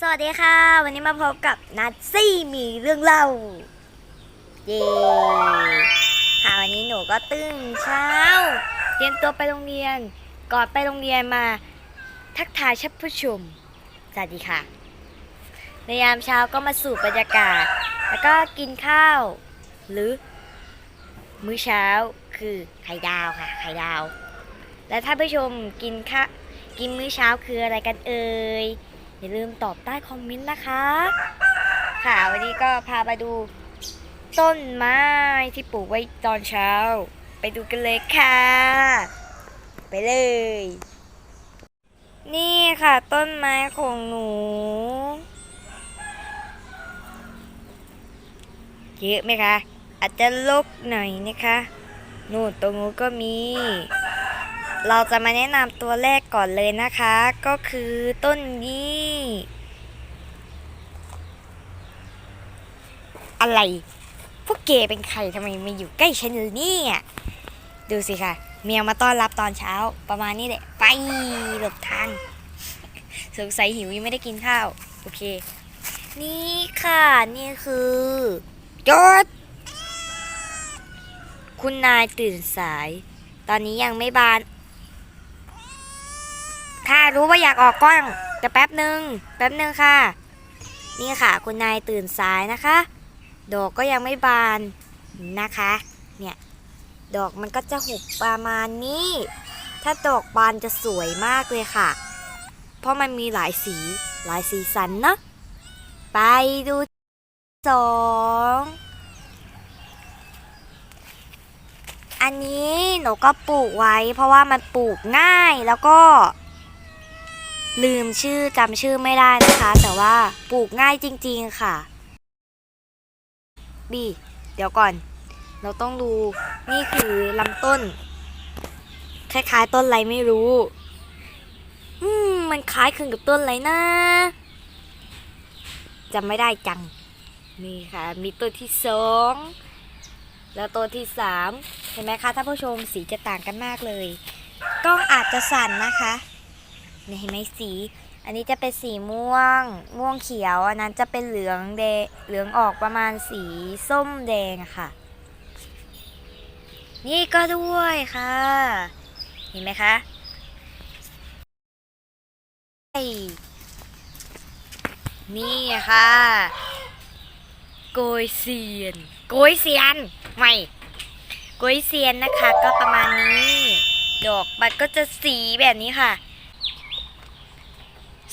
สวัสดีค่ะ วันนี้มาพบกับนัทซี่มีเรื่องเล่า เย้ค่ะวันนี้หนูก็ตื่นเช้า เตรียมตัวไปโรงเรียน ก่อนไปโรงเรียนมา ทักทายชับผู้ชม สวัสดีค่ะ ในยามเช้าก็มาสูบบรรยากาศ แล้วก็กินข้าว หรือ มื้อเช้าคือไข่ดาวค่ะ ไข่ดาว และถ้าผู้ชมกินข้ากินมื้อเช้าคืออะไรกันเอ่ย อย่าลืมตอบใต้คอมเมนต์นะคะ ค่ะวันนี้ก็พาไปดูต้นไม้ที่ปลูกไว้ตอนเช้า ไปดูกันเลยค่ะ ไปเลย นี่ค่ะต้นไม้ของหนูเยอะไหมคะ อาจจะลกหน่อยนะคะ นู่นตรงนู้นก็มี เราจะมาแนะนำตัวแรกก่อนเลยนะคะ ก็คือต้นนี้ อะไร พวกเกเป็นใครทำไมมาอยู่ใกล้ฉันเลยเนี่ยดูสิค่ะ เมียมาต้อนรับตอนเช้าประมาณนี้แหละ ไปหลบทางสงสัยหิวยังไม่ได้กินข้าว โอเค นี่ค่ะ นี่คือจดคุณนายตื่นสาย ตอนนี้ยังไม่บาน ค่ะรู้ว่าอยากออกกล้องแต่แป๊บหนึ่งแป๊บหนึ่งค่ะ นี่ค่ะ คุณนายตื่นสายนะคะ ดอกก็ยังไม่บานนะคะ เนี่ย ดอกมันก็จะหุบประมาณนี้ ถ้าดอกบานจะสวยมากเลยค่ะ เพราะมันมีหลายสีหลายสีสันเนอะไปดูสองอันนี้หนูก็ปลูกไว้ เพราะว่ามันปลูกง่ายแล้วก็ ลืมชื่อจำชื่อไม่ได้นะคะ แต่ว่าปลูกง่ายจริงๆค่ะ บี เดี๋ยวก่อน เราต้องดูนี่คือลำต้น คล้ายๆต้นอะไรไม่รู้ อืม มันคล้ายคลึงกับต้นอะไรนะจำไม่ได้จัง นี่ค่ะ มีต้นที่สองแล้วต้นที่สามเห็นไหมคะท่านผู้ชมสีจะต่างกันมากเลย กล้องอาจจะสั่นนะคะ เนี่ยเห็นไหมสี อันนี้จะเป็นสีม่วง ม่วงเขียว อันนั้นจะเป็นเหลืองแดงเหลืองออกประมาณสีส้มแดงค่ะ นี่ก็ด้วยค่ะ เห็นไหมคะนี่ค่ะโกยเซียนโกยเซียนไม่โกยเซียนนะคะ ก็ประมาณนี้ ดอกมันก็จะสีแบบนี้ค่ะ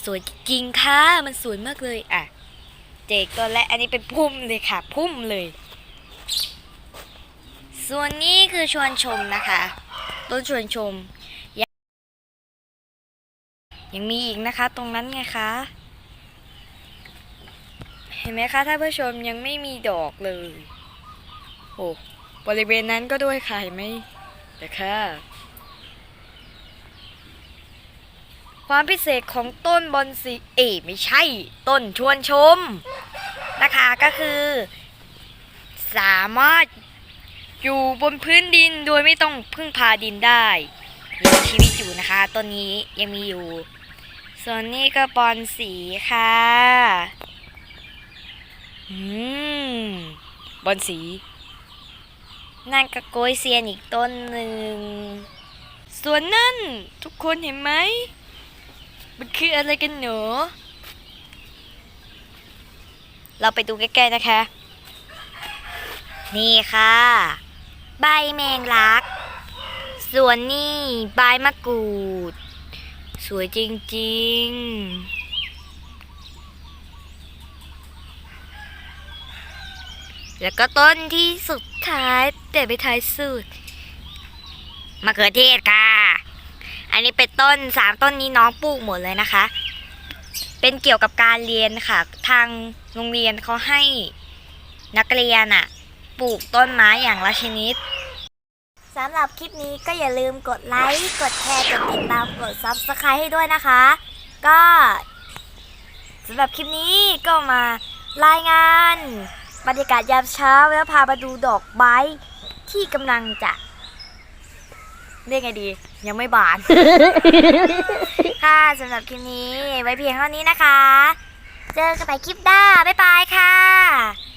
สวยจริงค่ะ มันสวยมากเลยอะ เจกตัวและอันนี้เป็นพุ่มเลยค่ะ พุ่มเลย ส่วนนี้คือชวนชมนะคะ ต้นชวนชมยังยังมีอีกนะคะ ตรงนั้นไงคะ เห็นไหมคะท่านผู้ชมยังไม่มีดอกเลย โอ้บริเวณนั้นก็ด้วยค่ะเห็นไหมแต่ค่ะ ความพิเศษของต้นบอนสีเอไม่ใช่ ต้นชวนชมนะคะก็คือ สามารถอยู่บนพื้นดินโดยไม่ต้องพึ่งพาดินได้ยังมีชีวิตอยู่นะคะต้นนี้ยังมีอยู่ ส่วนนี้ก็บอนสีค่ะอืมบอนสีนั่นก็โกยเซียนอีกต้นหนึ่ง ส่วนนั่นทุกคนเห็นไหม มันคืออะไรกันหนู เราไปดูใกล้ๆนะคะ นี่ค่ะ ใบแมงลัก ส่วนนี่ใบมะกรูด สวยจริงๆแล้วก็ต้นที่สุดท้ายแต่ไม่ท้ายสุดมะเขือเทศค่ะ อันนี้เป็นต้นสามต้นนี้น้องปลูกหมดเลยนะคะ เป็นเกี่ยวกับการเรียนค่ะ ทางโรงเรียนเขาให้นักเรียนอะปลูกต้นไม้อย่างละชนิดสำหรับคลิปนี้ก็อย่าลืมกดไลค์กดแชร์กดติดตามกด Subscribe ให้ด้วยนะคะ ก็สำหรับคลิปนี้ก็มารายงานบรรยากาศยามเช้าแล้วพามาดูดอกไม้ที่กำลังจะ เรียกไงดี ยังไม่บาน ค่ะสำหรับคลิปนี้ ไว้เพียงเท่านี้นะคะ เจอกันใหม่คลิปหน้า บ๊ายบายค่ะบ๊ายบาย